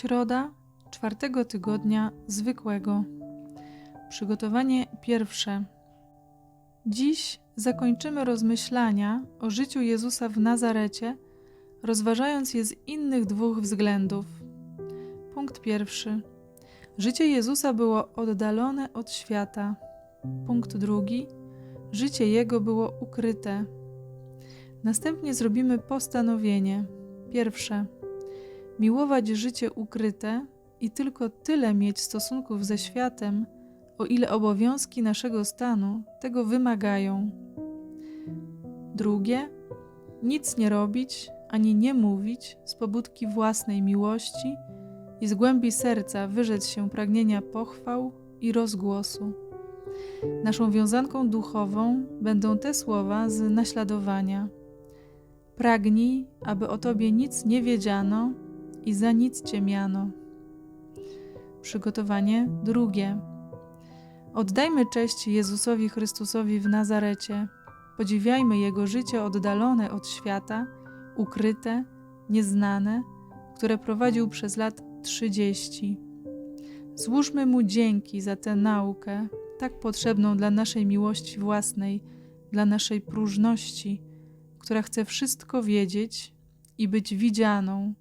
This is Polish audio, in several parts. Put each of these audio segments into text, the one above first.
Środa czwartego tygodnia zwykłego. Przygotowanie pierwsze. Dziś zakończymy rozmyślania o życiu Jezusa w Nazarecie, rozważając je z innych dwóch względów. Punkt pierwszy. Życie Jezusa było oddalone od świata. Punkt drugi. Życie Jego było ukryte. Następnie zrobimy postanowienie. Pierwsze. Miłować życie ukryte i tylko tyle mieć stosunków ze światem, o ile obowiązki naszego stanu tego wymagają. Drugie. Nic nie robić ani nie mówić z pobudki własnej miłości i z głębi serca wyrzec się pragnienia pochwał i rozgłosu. Naszą wiązanką duchową będą te słowa z naśladowania. Pragnij, aby o Tobie nic nie wiedziano i za nic Cię miano. Przygotowanie drugie. Oddajmy cześć Jezusowi Chrystusowi w Nazarecie. Podziwiajmy Jego życie oddalone od świata, ukryte, nieznane, które prowadził przez lat trzydzieści. Złóżmy Mu dzięki za tę naukę, tak potrzebną dla naszej miłości własnej, dla naszej próżności, która chce wszystko wiedzieć i być widzianą.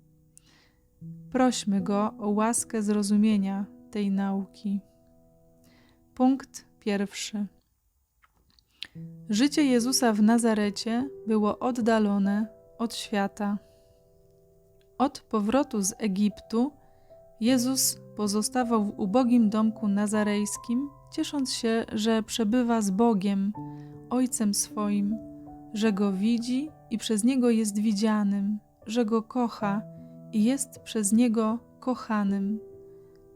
Prośmy Go o łaskę zrozumienia tej nauki. Punkt pierwszy. Życie Jezusa w Nazarecie było oddalone od świata. Od powrotu z Egiptu Jezus pozostawał w ubogim domku nazarejskim, ciesząc się, że przebywa z Bogiem, Ojcem swoim, że go widzi i przez niego jest widzianym, że go kocha i jest przez niego kochanym.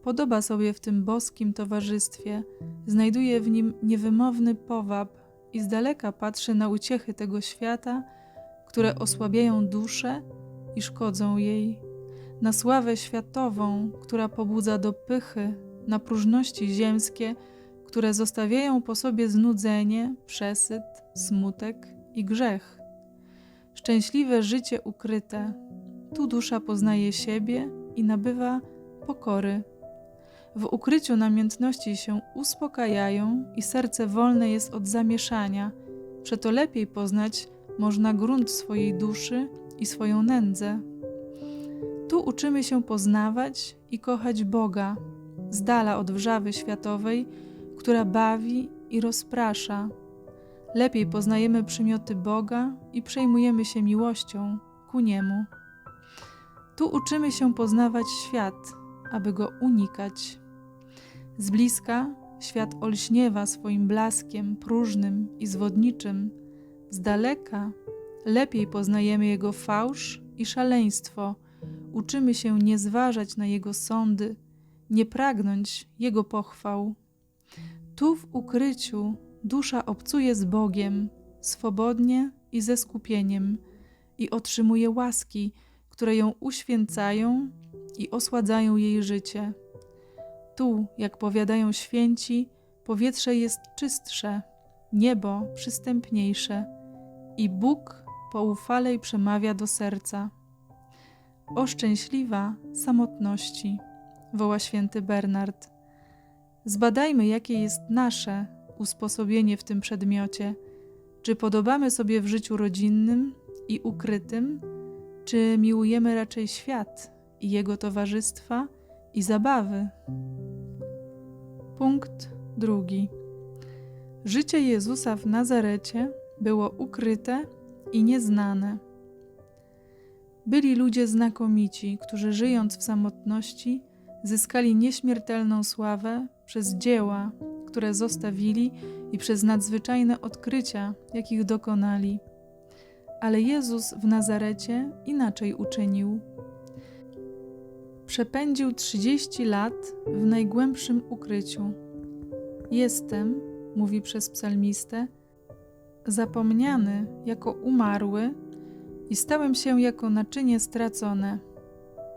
Podoba sobie w tym boskim towarzystwie, znajduje w nim niewymowny powab i z daleka patrzy na uciechy tego świata, które osłabiają duszę i szkodzą jej, na sławę światową, która pobudza do pychy, na próżności ziemskie, które zostawiają po sobie znudzenie, przesyt, smutek i grzech. Szczęśliwe życie ukryte, tu dusza poznaje siebie i nabywa pokory. W ukryciu namiętności się uspokajają i serce wolne jest od zamieszania, przeto lepiej poznać można grunt swojej duszy i swoją nędzę. Tu uczymy się poznawać i kochać Boga, z dala od wrzawy światowej, która bawi i rozprasza. Lepiej poznajemy przymioty Boga i przejmujemy się miłością ku Niemu. Tu uczymy się poznawać świat, aby go unikać. Z bliska świat olśniewa swoim blaskiem próżnym i zwodniczym. Z daleka lepiej poznajemy jego fałsz i szaleństwo. Uczymy się nie zważać na jego sądy, nie pragnąć jego pochwał. Tu w ukryciu dusza obcuje z Bogiem swobodnie i ze skupieniem i otrzymuje łaski, które ją uświęcają i osładzają jej życie. Tu, jak powiadają święci, powietrze jest czystsze, niebo przystępniejsze i Bóg poufalej przemawia do serca. O szczęśliwa samotności, woła święty Bernard. Zbadajmy, jakie jest nasze usposobienie w tym przedmiocie. Czy podobamy sobie w życiu rodzinnym i ukrytym, czy miłujemy raczej świat i jego towarzystwa i zabawy? Punkt drugi. Życie Jezusa w Nazarecie było ukryte i nieznane. Byli ludzie znakomici, którzy żyjąc w samotności, zyskali nieśmiertelną sławę przez dzieła, które zostawili i przez nadzwyczajne odkrycia, jakich dokonali. Ale Jezus w Nazarecie inaczej uczynił. Przepędził trzydzieści lat w najgłębszym ukryciu. Jestem, mówi przez psalmistę, zapomniany jako umarły i stałem się jako naczynie stracone,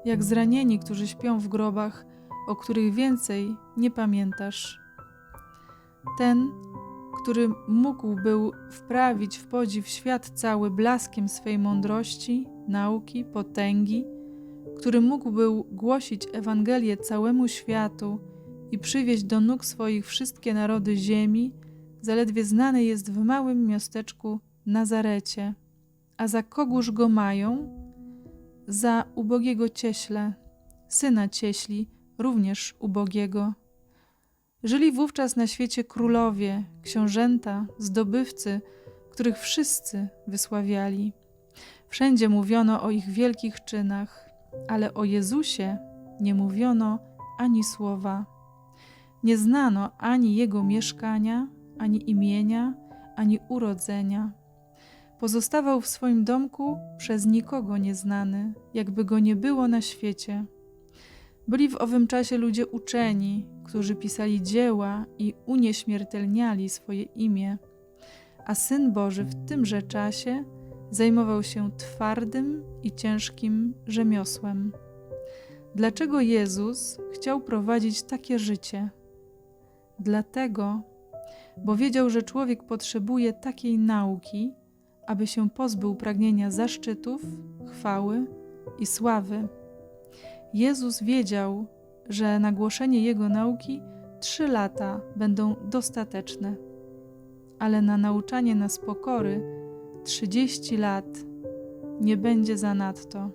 jak zranieni, którzy śpią w grobach, o których więcej nie pamiętasz. Ten, który mógł był wprawić w podziw świat cały blaskiem swej mądrości, nauki, potęgi, który mógł był głosić Ewangelię całemu światu i przywieźć do nóg swoich wszystkie narody ziemi, zaledwie znany jest w małym miasteczku Nazarecie. A za kogóż go mają? Za ubogiego cieśle, syna cieśli, również ubogiego. Żyli wówczas na świecie królowie, książęta, zdobywcy, których wszyscy wysławiali. Wszędzie mówiono o ich wielkich czynach, ale o Jezusie nie mówiono ani słowa. Nie znano ani jego mieszkania, ani imienia, ani urodzenia. Pozostawał w swoim domku przez nikogo nieznany, jakby go nie było na świecie. Byli w owym czasie ludzie uczeni, którzy pisali dzieła i unieśmiertelniali swoje imię, a Syn Boży w tymże czasie zajmował się twardym i ciężkim rzemiosłem. Dlaczego Jezus chciał prowadzić takie życie? Dlatego, bo wiedział, że człowiek potrzebuje takiej nauki, aby się pozbył pragnienia zaszczytów, chwały i sławy. Jezus wiedział, że na głoszenie Jego nauki trzy lata będą dostateczne, ale na nauczanie nas pokory trzydzieści lat nie będzie zanadto.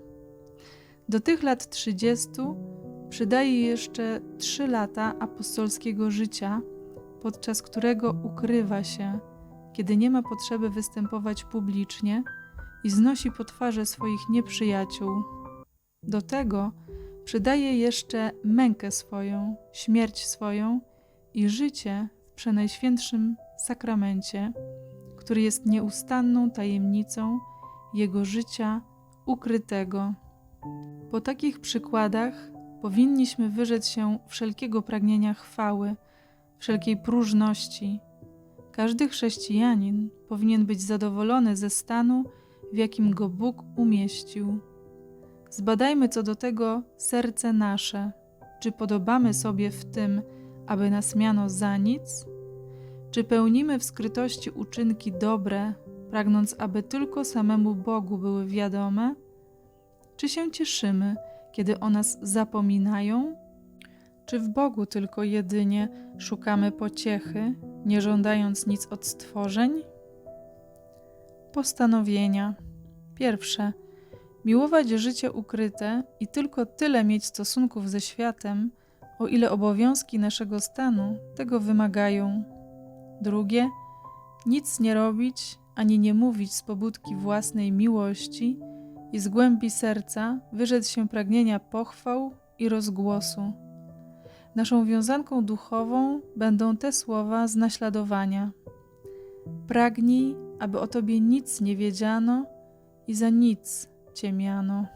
Do tych lat trzydziestu przydaje jeszcze trzy lata apostolskiego życia, podczas którego ukrywa się, kiedy nie ma potrzeby występować publicznie i znosi po twarze swoich nieprzyjaciół. Do tego przydaje jeszcze mękę swoją, śmierć swoją i życie w przenajświętszym sakramencie, który jest nieustanną tajemnicą jego życia ukrytego. Po takich przykładach powinniśmy wyrzec się wszelkiego pragnienia chwały, wszelkiej próżności. Każdy chrześcijanin powinien być zadowolony ze stanu, w jakim go Bóg umieścił. Zbadajmy co do tego serce nasze, czy podobamy sobie w tym, aby nas miano za nic, czy pełnimy w skrytości uczynki dobre, pragnąc, aby tylko samemu Bogu były wiadome, czy się cieszymy, kiedy o nas zapominają, czy w Bogu tylko jedynie szukamy pociechy, nie żądając nic od stworzeń? Postanowienia. Pierwsze miłować życie ukryte i tylko tyle mieć stosunków ze światem, o ile obowiązki naszego stanu tego wymagają. Drugie, nic nie robić ani nie mówić z pobudki własnej miłości i z głębi serca wyrzec się pragnienia pochwał i rozgłosu. Naszą wiązanką duchową będą te słowa z naśladowania. Pragnij, aby o Tobie nic nie wiedziano i za nic ciemiano.